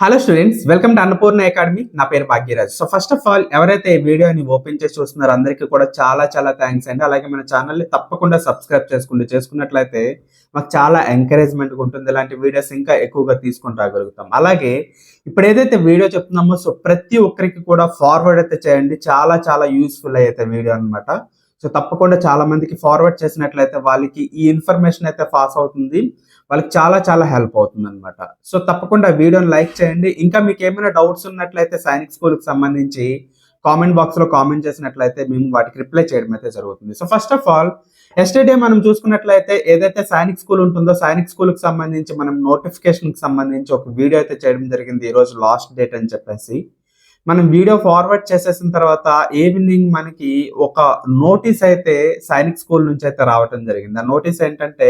Hello students welcome to Annapurna academy నా పేరు Bhagyaraj. So first of all ఎవరైతే ఈ వీడియోని ఓపెన్ చేసి చూస్తున్నారో అందరికీ కూడా చాలా చాలా థ్యాంక్స్ అండి. అలాగే మన ఛానల్ని తప్పకుండా సబ్స్క్రైబ్ చేసుకుంటూ చేసుకున్నట్లయితే మాకు చాలా ఎంకరేజ్మెంట్ ఉంటుంది. ఇలాంటి వీడియోస్ ఇంకా ఎక్కువగా తీసుకొని రాగలుగుతాం. అలాగే ఇప్పుడు ఏదైతే వీడియో చెప్తున్నామో సో ప్రతి ఒక్కరికి కూడా ఫార్వర్డ్ అయితే చేయండి. చాలా చాలా యూస్ఫుల్ అయితే వీడియో అన్నమాట. సో తప్పకుండా చాలా మందికి ఫార్వర్డ్ చేసినట్లయితే వాళ్ళకి ఈ ఇన్ఫర్మేషన్ అయితే పాస్ అవుతుంది. వాళ్ళకి చాలా చాలా హెల్ప్ అవుతుంది అనమాట సో తప్పకుండా వీడియోని లైక్ చేయండి. ఇంకా మీకు ఏమైనా డౌట్స్ ఉన్నట్లయితే సైనిక్ స్కూల్కి సంబంధించి కామెంట్ బాక్స్లో కామెంట్ చేసినట్లయితే మేము వాటికి రిప్లై చేయడం అయితే జరుగుతుంది. So first of all yesterday మనం చూసుకున్నట్లయితే ఏదైతే సైనిక్ స్కూల్ ఉంటుందో సైనిక్ స్కూల్కి సంబంధించి మనం నోటిఫికేషన్కి సంబంధించి ఒక వీడియో అయితే చేయడం జరిగింది ఈ రోజు లాస్ట్ డేట్ అని చెప్పేసి. మనం వీడియో ఫార్వర్డ్ చేసేసిన తర్వాత ఈవినింగ్ మనకి ఒక నోటీస్ అయితే సైనిక్ స్కూల్ నుంచి అయితే రావటం జరిగింది. ఆ నోటీస్ ఏంటంటే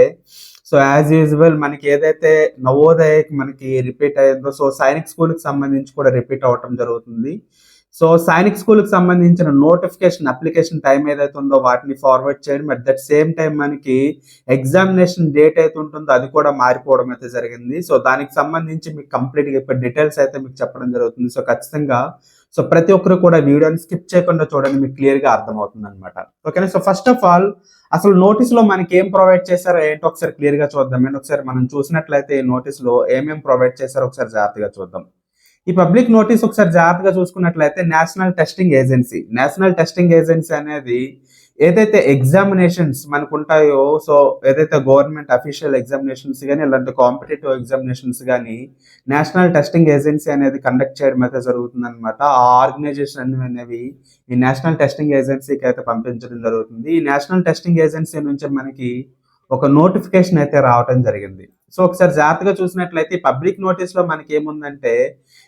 సో యాజ్ యూజువల్ మనకి ఏదైతే నవోదయకి మనకి రిపీట్ అయ్యిందో సో సైనిక్ స్కూల్కి సంబంధించి కూడా రిపీట్ అవ్వటం జరుగుతుంది. సో సైనిక్ స్కూల్కి సంబంధించిన నోటిఫికేషన్ అప్లికేషన్ టైం ఏదైతే ఉందో వాటిని ఫార్వర్డ్ చేయడం అట్ దట్ సేమ్ టైం మనకి ఎగ్జామినేషన్ డేట్ అయితే ఉంటుందో అది కూడా మారిపోవడం అయితే జరిగింది. సో దానికి సంబంధించి మీకు కంప్లీట్గా ఇప్పుడు డీటెయిల్స్ అయితే మీకు చెప్పడం జరుగుతుంది. సో ఖచ్చితంగా సో ప్రతి ఒక్కరు కూడా వీడియోని స్కిప్ చేయకుండా చూడండి మీకు క్లియర్గా అర్థమవుతుంది అనమాట ఓకేనా సో ఫస్ట్ ఆఫ్ ఆల్ అసలు నోటీస్లో మనకి ఏం ప్రొవైడ్ చేశారో ఏంటో ఒకసారి క్లియర్గా చూద్దాం. నేను ఒకసారి మనం చూసినట్లయితే ఈ నోటీస్లో ప్రొవైడ్ చేశారో ఒకసారి జాగ్రత్తగా చూద్దాం. ఈ పబ్లిక్ నోటీస్ ఒకసారి జాగ్రత్తగా చూసుకున్నట్లయితే national testing agency. National testing agency అనేది ఏదైతే ఎగ్జామినేషన్స్ మనకు ఉంటాయో సో ఏదైతే గవర్నమెంట్ అఫీషియల్ ఎగ్జామినేషన్స్ కానీ ఇలాంటి కాంపిటేటివ్ ఎగ్జామినేషన్స్ కానీ నేషనల్ టెస్టింగ్ ఏజెన్సీ అనేది కండక్ట్ చేయడం అయితే జరుగుతుంది అనమాట ఆ ఆర్గనైజేషన్ అనేవి ఈ నేషనల్ టెస్టింగ్ ఏజెన్సీకి అయితే పంపించడం జరుగుతుంది. ఈ నేషనల్ టెస్టింగ్ ఏజెన్సీ నుంచి మనకి ఒక నోటిఫికేషన్ అయితే రావటం జరిగింది. సో ఒకసారి జాగ్రత్తగా చూసినట్లయితే పబ్లిక్ నోటీస్లో మనకి ఏముందంటే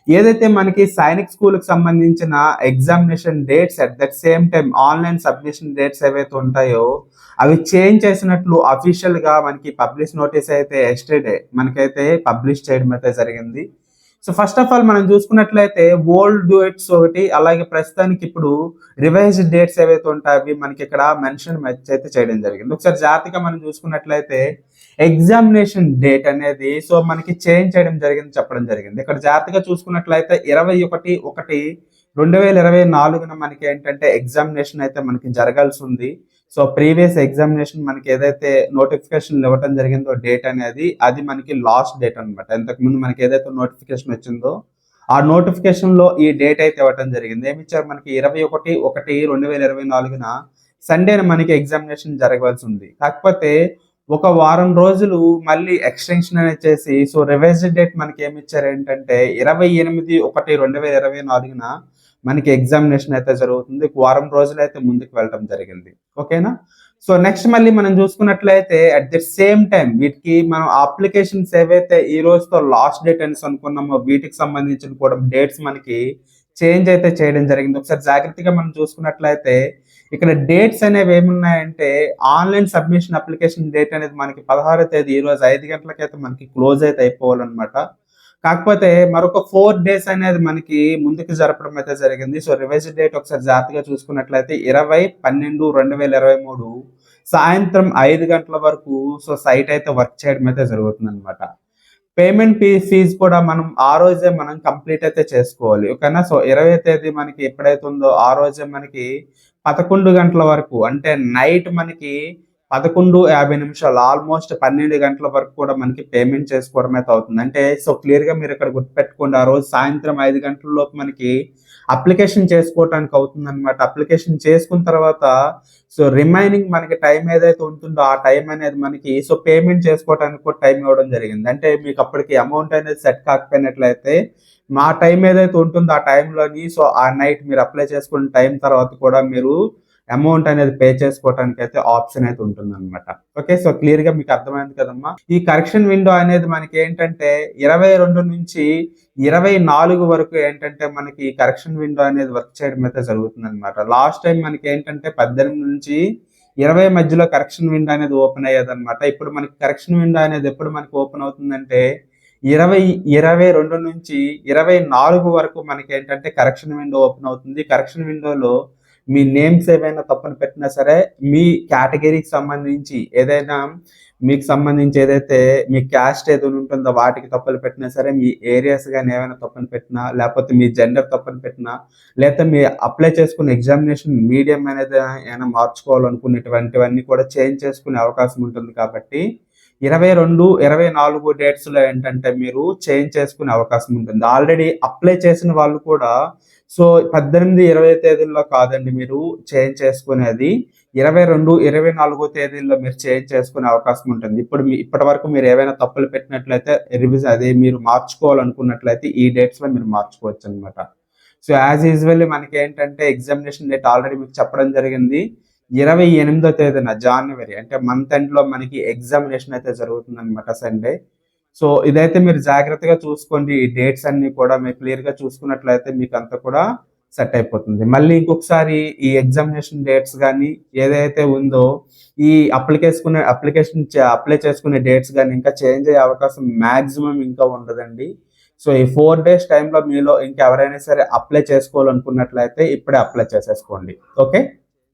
ఏదైతే మనకి సైనిక్ స్కూల్కి సంబంధించిన examination dates at that same time online submission dates ఏవైతే ఉంటాయో అవి చేంజ్ చేసినట్లు అఫీషియల్గా మనకి పబ్లిష్ నోటీస్ అయితే ఎస్టర్డే మనకైతే పబ్లిష్ చేయడం అయితే జరిగింది. సో ఫస్ట్ ఆఫ్ ఆల్ మనం చూసుకున్నట్లయితే ఓల్డ్ డేట్స్ ఒకటి అలాగే ప్రస్తుతానికి ఇప్పుడు రివైజ్డ్ డేట్స్ ఏవైతే ఉంటాయో అవి మనకి ఇక్కడ మెన్షన్ అయితే చేయడం జరిగింది. ఒకసారి జాగ్రత్తగా మనం చూసుకున్నట్లయితే ఎగ్జామినేషన్ డేట్ అనేది సో మనకి చేంజ్ చేయడం జరిగింది చెప్పడం జరిగింది. ఇక్కడ జాగ్రత్తగా చూసుకున్నట్లయితే ఇరవై ఒకటి ఒకటి రెండు వేల ఇరవై నాలుగున మనకి ఏంటంటే ఎగ్జామినేషన్ అయితే మనకి జరగాల్సి ఉంది. సో ప్రీవియస్ ఎగ్జామినేషన్ మనకి ఏదైతే నోటిఫికేషన్ ఇవ్వటం జరిగిందో డేట్ అనేది అది మనకి లాస్ట్ డేట్ అనమాట ఇంతకుముందు మనకి ఏదైతే నోటిఫికేషన్ వచ్చిందో ఆ నోటిఫికేషన్లో ఈ డేట్ అయితే ఇవ్వటం జరిగింది. ఏమి ఇచ్చారు? మనకి ఇరవై ఒకటి ఒకటి రెండు వేల ఇరవై నాలుగున సండేన మనకి ఎగ్జామినేషన్ జరగవలసి ఉంది. కాకపోతే ఒక వారం రోజులు మళ్ళీ ఎక్స్టెన్షన్ అనేది చేసి సో రివైజ్డ్ డేట్ మనకి ఏమి ఇచ్చారు? ఏంటంటే ఇరవై ఎనిమిది ఒకటి రెండు వేల ఇరవై నాలుగున మనకి ఎగ్జామినేషన్ అయితే జరుగుతుంది. వారం రోజులు అయితే ముందుకు వెళ్ళడం జరిగింది. ఓకేనా? సో నెక్స్ట్ మళ్ళీ మనం చూసుకున్నట్లయితే అట్ ది సేమ్ టైం వీటికి మనం అప్లికేషన్స్ ఏవైతే ఈ రోజుతో లాస్ట్ డేట్ అని అనుకున్నామో వీటికి సంబంధించిన కూడా డేట్స్ మనకి చేంజ్ అయితే చేయడం జరిగింది. ఒకసారి జాగ్రత్తగా మనం చూసుకున్నట్లయితే ఇక్కడ డేట్స్ అనేవి ఏమున్నాయంటే ఆన్లైన్ సబ్మిషన్ అప్లికేషన్ డేట్ అనేది మనకి పదహారో తేదీ ఈ రోజు ఐదు గంటలకైతే మనకి క్లోజ్ అయితే అయిపోవాలన్నమాట. కాకపోతే మరొక ఫోర్ డేస్ అనేది మనకి ముందుకు జరపడం అయితే జరిగింది. సో రివైజ్ డేట్ ఒకసారి జాగ్రత్తగా చూసుకున్నట్లయితే ఇరవై పన్నెండు రెండు వేల ఇరవై మూడు సాయంత్రం ఐదు గంటల వరకు సో సైట్ అయితే వర్క్ చేయడం అయితే జరుగుతుంది అనమాట పేమెంట్ ఫీ ఫీజ్ కూడా మనం ఆ రోజే మనం కంప్లీట్ అయితే చేసుకోవాలి. ఓకేనా? సో ఇరవై తేదీ మనకి ఎప్పుడైతే ఉందో ఆ రోజే మనకి పదకొండు గంటల వరకు అంటే నైట్ మనకి పదకొండు యాభై నిమిషాలు ఆల్మోస్ట్ పన్నెండు గంటల వరకు కూడా మనకి పేమెంట్ చేసుకోవడం అయితే అవుతుంది. అంటే సో క్లియర్గా మీరు ఇక్కడ గుర్తుపెట్టుకోండి ఆ రోజు సాయంత్రం ఐదు గంటలలోపు మనకి అప్లికేషన్ చేసుకోవడానికి అవుతుంది అనమాట అప్లికేషన్ చేసుకున్న తర్వాత సో రిమైనింగ్ మనకి టైం ఏదైతే ఉంటుందో ఆ టైం అనేది మనకి సో పేమెంట్ చేసుకోవడానికి కూడా టైం ఇవ్వడం జరిగింది. అంటే మీకు అప్పటికి అమౌంట్ అనేది సెట్ కాకపోయినట్లయితే మా టైం ఏదైతే ఉంటుందో ఆ టైంలోని సో ఆ నైట్ మీరు అప్లై చేసుకున్న టైం తర్వాత కూడా మీరు అమౌంట్ అనేది పే చేసుకోవడానికి అయితే ఆప్షన్ అయితే ఉంటుంది అనమాట ఓకే సో క్లియర్గా మీకు అర్థమైంది కదమ్మా? ఈ కరెక్షన్ విండో అనేది మనకి ఏంటంటే ఇరవై రెండు నుంచి ఇరవై నాలుగు వరకు ఏంటంటే మనకి కరెక్షన్ విండో అనేది వర్క్ చేయడం అయితే జరుగుతుంది అనమాట లాస్ట్ టైం మనకి ఏంటంటే పద్దెనిమిది నుంచి ఇరవై మధ్యలో కరెక్షన్ విండో అనేది ఓపెన్ అయ్యేది అనమాట ఇప్పుడు మనకి కరెక్షన్ విండో అనేది ఎప్పుడు మనకి ఓపెన్ అవుతుందంటే ఇరవై ఇరవై రెండు నుంచి ఇరవై నాలుగు వరకు మనకి ఏంటంటే కరెక్షన్ విండో ఓపెన్ అవుతుంది. కరెక్షన్ విండోలో మీ నేమ్స్ ఏవైనా తప్పును పెట్టినా సరే మీ కేటగిరీకి సంబంధించి ఏదైనా మీకు సంబంధించి ఏదైతే మీ క్యాస్ట్ ఏదైనా ఉంటుందో వాటికి తప్పులు పెట్టినా సరే మీ ఏరియాస్ కానీ ఏమైనా తప్పును పెట్టినా లేకపోతే మీ జెండర్ తప్పని పెట్టినా లేకపోతే మీ అప్లై చేసుకున్న ఎగ్జామినేషన్ మీడియం అనేది ఏమైనా మార్చుకోవాలనుకునేటువంటివన్నీ కూడా చేంజ్ చేసుకునే అవకాశం ఉంటుంది కాబట్టి ఇరవై రెండు ఇరవై నాలుగు డేట్స్లో ఏంటంటే మీరు చేంజ్ చేసుకునే అవకాశం ఉంటుంది. ఆల్రెడీ అప్లై చేసిన వాళ్ళు కూడా సో పద్దెనిమిది ఇరవై తేదీల్లో కాదండి మీరు చేంజ్ చేసుకునేది. ఇరవై రెండు ఇరవై నాలుగో తేదీల్లో మీరు చేంజ్ చేసుకునే అవకాశం ఉంటుంది. ఇప్పుడు మీ ఇప్పటి వరకు మీరు ఏవైనా తప్పులు పెట్టినట్లయితే రివ్యూస్ అదే మీరు మార్చుకోవాలనుకున్నట్లయితే ఈ డేట్స్లో మీరు మార్చుకోవచ్చు అనమాట సో యాజ్ యూజువల్లీ మనకి ఏంటంటే ఎగ్జామినేషన్ డేట్ ఆల్రెడీ మీకు చెప్పడం జరిగింది. ఇరవై ఎనిమిదో తేదీన జనవరి అంటే మంత్ ఎండ్లో మనకి ఎగ్జామినేషన్ అయితే జరుగుతుంది అనమాట సండే సో ఇదైతే మీరు జాగ్రత్తగా చూసుకోండి. ఈ డేట్స్ అన్ని కూడా మీరు క్లియర్గా చూసుకున్నట్లయితే మీకు అంతా కూడా సెట్ అయిపోతుంది. మళ్ళీ ఇంకొకసారి ఈ ఎగ్జామినేషన్ డేట్స్ కానీ ఏదైతే ఉందో ఈ అప్లికేసుకునే అప్లికేషన్ అప్లై చేసుకునే డేట్స్ కానీ ఇంకా చేంజ్ అయ్యే అవకాశం మాక్సిమం ఇంకా ఉండదండి. సో ఈ ఫోర్ డేస్ టైంలో మీలో ఇంకెవరైనా సరే అప్లై చేసుకోవాలనుకున్నట్లయితే ఇప్పుడే అప్లై చేసేసుకోండి. ఓకే